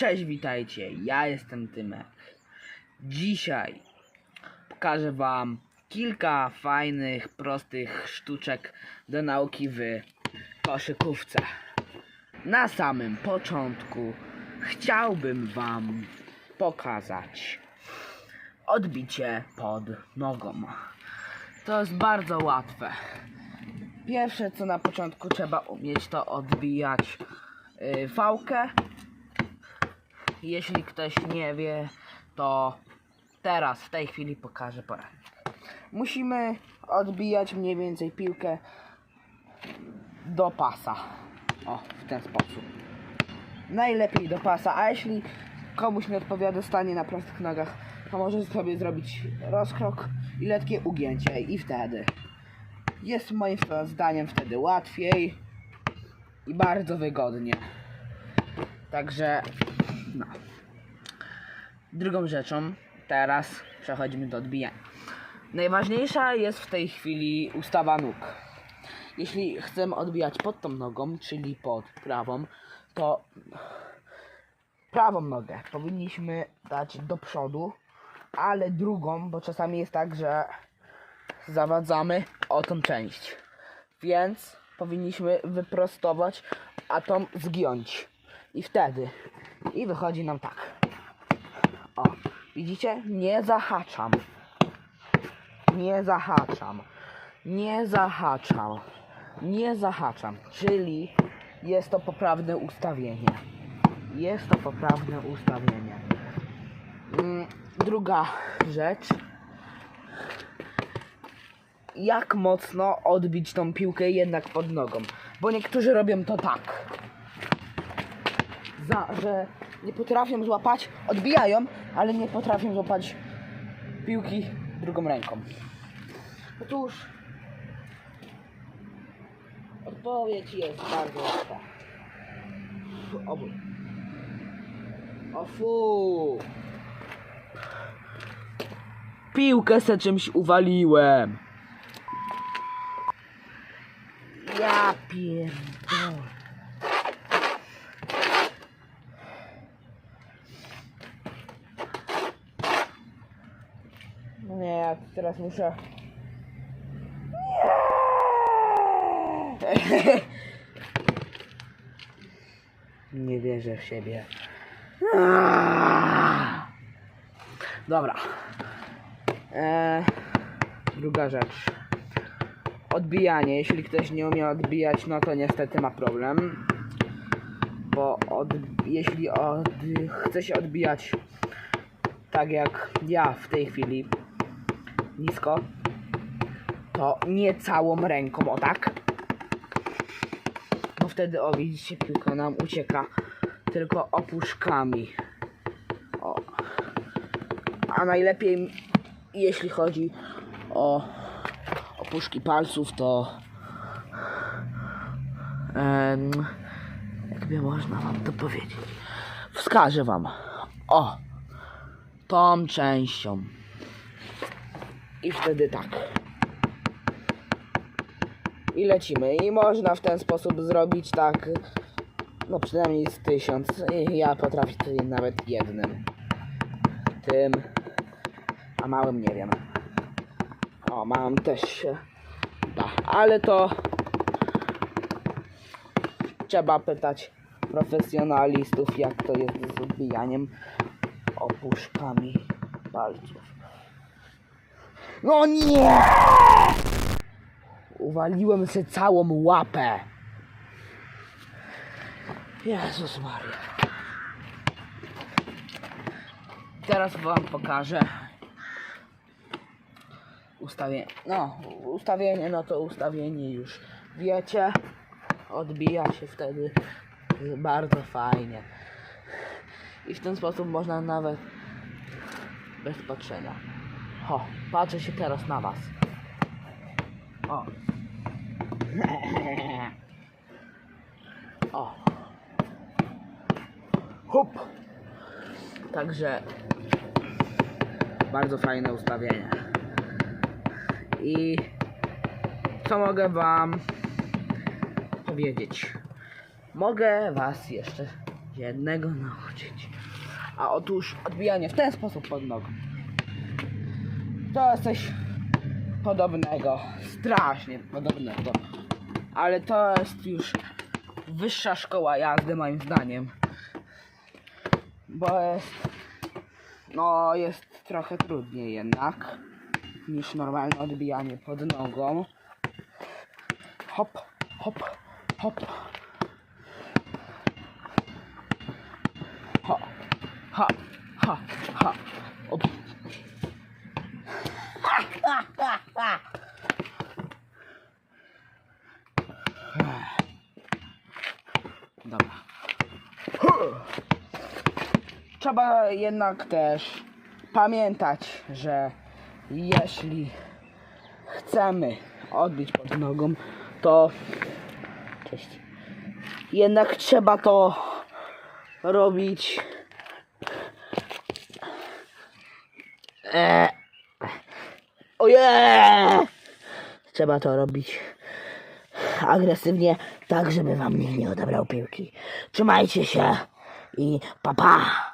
Cześć, witajcie, ja jestem Tymek. Dzisiaj pokażę wam kilka fajnych, prostych sztuczek do nauki w koszykówce. Na samym początku chciałbym wam pokazać odbicie pod nogą. To jest bardzo łatwe. Pierwsze co na początku trzeba umieć to odbijać yy, fałkę. Jeśli ktoś nie wie, to teraz w tej chwili pokażę poradnik. Musimy odbijać mniej więcej piłkę do pasa. O, w ten sposób. Najlepiej do pasa, a jeśli komuś nie odpowiada stanie na prostych nogach, to może sobie zrobić rozkrok i letkie ugięcie i wtedy jest moim zdaniem wtedy łatwiej i bardzo wygodnie. Także no. Drugą rzeczą teraz przechodzimy do odbijania. Najważniejsza jest w tej chwili ustawa nóg. Jeśli chcemy odbijać pod tą nogą, czyli pod prawą, to prawą nogę powinniśmy dać do przodu, ale drugą, bo czasami jest tak, że zawadzamy o tą część. Więc powinniśmy wyprostować, a tą zgiąć. I wtedy. I wychodzi nam tak. O, widzicie? Nie zahaczam. Nie zahaczam. Nie zahaczam. Nie zahaczam. Czyli jest to poprawne ustawienie. Jest to poprawne ustawienie. Mm, Druga rzecz. Jak mocno odbić tą piłkę jednak pod nogą? Bo niektórzy robią to tak za, że nie potrafią złapać, odbijają, ale nie potrafią złapać piłki drugą ręką. Otóż odpowiedź jest bardzo łatwa. O, bój. o fu. Piłkę se czymś uwaliłem. Ja pierdolę. Ja teraz muszę. Nie wierzę w siebie. Dobra. Eee, druga rzecz. Odbijanie. Jeśli ktoś nie umie odbijać, no to niestety ma problem. Bo od, jeśli od, chce się odbijać tak jak ja w tej chwili nisko, to nie całą ręką, o tak. Bo wtedy, o widzicie, piłka nam ucieka tylko opuszkami. O. A najlepiej, jeśli chodzi o opuszki palców, to jakby można wam to powiedzieć. Wskażę wam. O! tą częścią. I wtedy tak. I lecimy. I można w ten sposób zrobić tak, no przynajmniej z tysiąc. Ja potrafię nawet jednym. Tym. A małym nie wiem. O, mam też się da. Ale to trzeba pytać profesjonalistów, jak to jest z odbijaniem opuszkami palców. No nie! Uwaliłem sobie całą łapę. Jezus Maria. Teraz wam pokażę ustawienie. No, ustawienie, no to ustawienie już wiecie. Odbija się wtedy bardzo fajnie. I w ten sposób można nawet bez patrzenia. O, patrzę się teraz na was. O. O. Hup. Także bardzo fajne ustawienie. I co mogę wam powiedzieć? Mogę was jeszcze jednego nauczyć. A otóż odbijanie w ten sposób pod nogą. To jest coś podobnego, strasznie podobnego. Ale to jest już wyższa szkoła jazdy moim zdaniem. Bo jest, no jest trochę trudniej jednak niż normalne odbijanie pod nogą. Hop, hop, hop. Ha, ha, ha, ha. Dobra. Trzeba jednak też pamiętać, że jeśli chcemy odbić pod nogą, to cześć. Jednak trzeba to robić. E, Ojej! Trzeba to robić agresywnie, tak żeby wam nikt nie odebrał piłki. Trzymajcie się i pa pa!